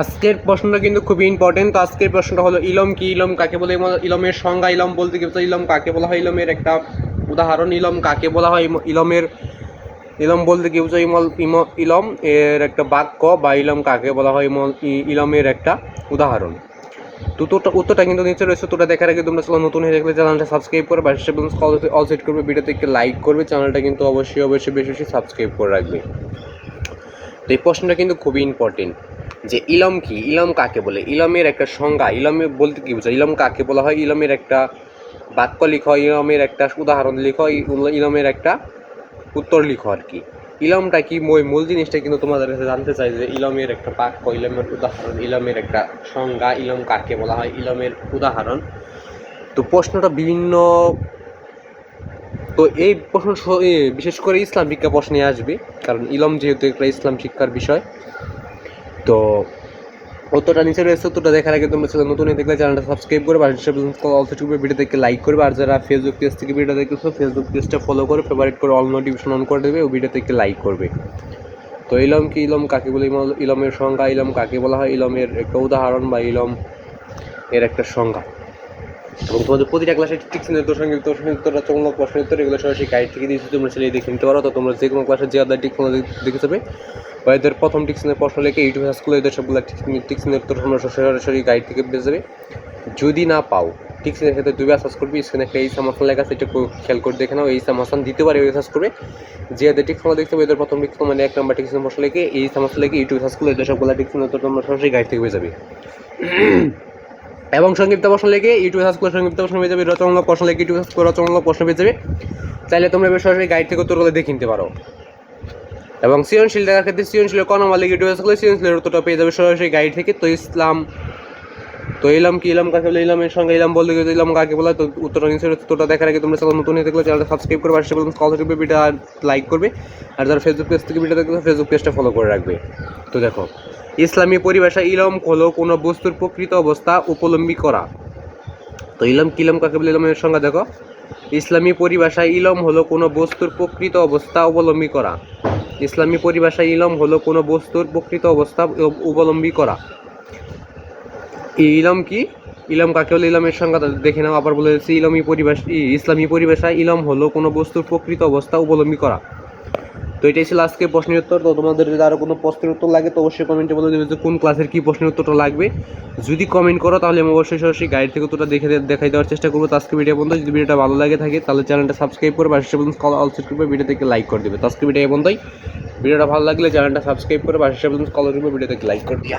আজকের প্রশ্নটা কিন্তু খুবই ইম্পর্টেন্ট তো আজকের প্রশ্নটা হলো, ইলম কি? ইলম কাকে বলে? ইলমের সংজ্ঞা, ইলম বলতে কি? ইলম কাকে বলা হয়? ইলমের একটা উদাহরণ, ইলম কাকে বলা হয়? ইলমের ইলম বলতে কি বোঝায়? ইমল ইম- ইলম এর একটা বাক্য বা ইলম কাকে বলা হয়? ইমল- ইলমের একটা উদাহরণ। তো উত্তরটা কিন্তু নিচে রয়েছে। তোটা দেখার আগে তোমরা চ্যানেল নতুন হয়ে থাকলে চ্যানেলটা সাবস্ক্রাইব করে পাশে অল সেট করবে। ভিডিওতে একটু লাইক করবে। চ্যানেলটা কিন্তু অবশ্যই অবশ্যই বেশি বেশি সাবস্ক্রাইব করে রাখবে। তো এই প্রশ্নটা কিন্তু খুবই ইম্পর্টেন্ট যে ইলম কি? ইলম কাকে বলে? ইলমের একটা সংজ্ঞা। ইলমে বলতে কি বোঝায়? ইলম কাকে বলা হয়? ইলমের একটা বাক্য লিখো, ইলমের একটা উদাহরণ লিখো ইলমের একটা উত্তর লিখো আর কি। ইলমটা কি? ওই মূল জিনিসটা কিন্তু তোমাদের কাছে জানতে চাই যে ইলমের একটা বাক্য, ইলমের উদাহরণ, ইলমের একটা সংজ্ঞা, ইলম কাকে বলা হয়? ইলমের উদাহরণ। তো প্রশ্নটা বিভিন্ন। তো এই প্রশ্ন বিশেষ করে ইসলাম শিক্ষা প্রশ্নে আসবে, কারণ ইলম যেহেতু একটা ইসলাম শিক্ষার বিষয় তো অতটা নিচে রয়েছে উত্তরটা দেখার আগে তোমরা সেটা নতুন দেখলে চ্যানেলটা সাবস্ক্রাইব করে আর অলসো ভিডিও থেকে লাইক করবে, আর যারা ফেসবুক পেজ থেকে ভিডিও দেখতেছো ফেসবুক পেজটা ফলো করে ফেভারিট করে অল নোটিফিকেশন অন করে দেবে, ও ভিডিও থেকে লাইক করবে। তো ইলম কি ইলম? কাকে বলে ইলমের সংজ্ঞা, ইলম কাকে বলা হয়? ইলমের একটা উদাহরণ বা ইলম এর একটা সংজ্ঞা। এবং তোমাদের প্রতিটা ক্লাসে ঠিক উত্তর সঙ্গে উত্তরটা চমক প্রশ্ন উত্তর এগুলো সরাসরি গাইড থেকে দিয়েছি, তোমরা ছেলে দেখে নিতে পারো। তো তোমরা যে কোনো ক্লাসে যে আদার টিক দেখে যাবে। বা এদের প্রথম টিক্সিনের প্রশ্ন লেখে ইউটিউব স্কুলে এদের সবগুলো টিক্সিনের উত্তর তোমরা সরাসরি গাইড থেকে পেয়ে যাবে। যদি না পাও টিক্সিনের ক্ষেত্রে দুইবার সার্চ করবি স্ক্রিনে একটা এই সামাসান লেখা আছে এটা খেয়াল করে দেখে নাও, এই সামাসান দ্বিতীয়বার এই সার্চ করবে যে এদের টিক্সন দেখতে পাবে, এদের প্রথম টিক্স মানে এক নম্বর টিক্সিনের প্রশ্ন লেখে, এই সামাসান লেখে ইউটিউব স্কুলে এদের সবগুলো টিক্সিনের উত্তর তোমরা সরাসরি গাইড থেকে পেয়ে যাবে। এবং সংক্ষিপ্ত প্রশ্ন লিখে ইউটিউব সার্চ করে সংক্ষিপ্ত প্রশ্ন পেয়ে যাবে। রচনামূলক প্রশ্ন লিখে ইউটিউব সার্চ করে রচনামূলক প্রশ্ন পেয়ে যাবে। চাইলে তোমরা সরাসরি গাইড থেকে উত্তরগুলো দেখে নিতে পারো। এবং সৃজনশীল দেখার ক্ষেত্রে সৃজনশীল কনমালিক ইউটিউব সার্চ করলে সৃজনশীলের উত্তরটা পেয়ে যাবে সরাসরি গাইড থেকে। তো ইসলাম তো ইলাম কি ইলাম কাকে বলে ইলামের সঙ্গে ইলাম বলতে গেলে ইলাম কাকে বলে তো উত্তরটা নিচে উত্তরটা দেখার আগে তোমরা চ্যানেল নতুন হয়ে থাকলে চ্যানেলটা সাবস্ক্রাইব করে পাশে বলুন কল থেকে ভিডিও লাইক করবে, আর যারা ফেসবুক পেজ থেকে ভিডিও দেখবে ফেসবুক পেজটা ফলো করে রাখবে। তো দেখো, ইসলামী পরিভাষা ইলম হলো কোনো বস্তুর প্রকৃত অবস্থা উপলম্বী করা। তো ইলম কিলম কাকে বলে, ইলমের সঙ্গে দেখো, ইসলামী পরিভাষায় ইলম হলো কোনো বস্তুর প্রকৃত অবস্থা অবলম্বী করা। ইসলামী পরিভাষায় ইলম হলো কোনো বস্তুর প্রকৃত অবস্থা অবলম্বী করা। ইলম কি? ইলম কাকে বলে? ইলমের সংজ্ঞা দেখে নাও, আবার বলে দিচ্ছি ইলমী ই- ইসলামী পরিভাষায় ইলম হলো কোনো বস্তুর প্রকৃত অবস্থা অবলম্বী করা। তো এটাই ছিল আজকে প্রশ্নের উত্তর। তো তোমাদের যদি আরও কোনো প্রশ্নের উত্তর লাগে, তো অবশ্যই কমেন্টে বলে দেবে যে কোন ক্লাসের কী প্রশ্নের উত্তরটা লাগবে। যদি কমেন্ট করো, তাহলে আমি অবশ্যই সরাসরি গাইড থেকে উত্তরটা দেখে দেখাই দেওয়ার চেষ্টা করব। আজকে ভিডিও বন্ধ যদি ভিডিওটা ভালো লাগে থাকে, তাহলে চ্যানেলটা সাবস্ক্রাইব করে পাশে বলুন কল অল সেট করবে। ভিডিও থেকে লাইক করে দেবে। আজকে ভিডিও বন্ধই ভিডিওটা ভালো লাগলে চ্যানেলটা সাবস্ক্রাইব করে পাশে বলুন কল করবে থেকে লাইক করে দিয়া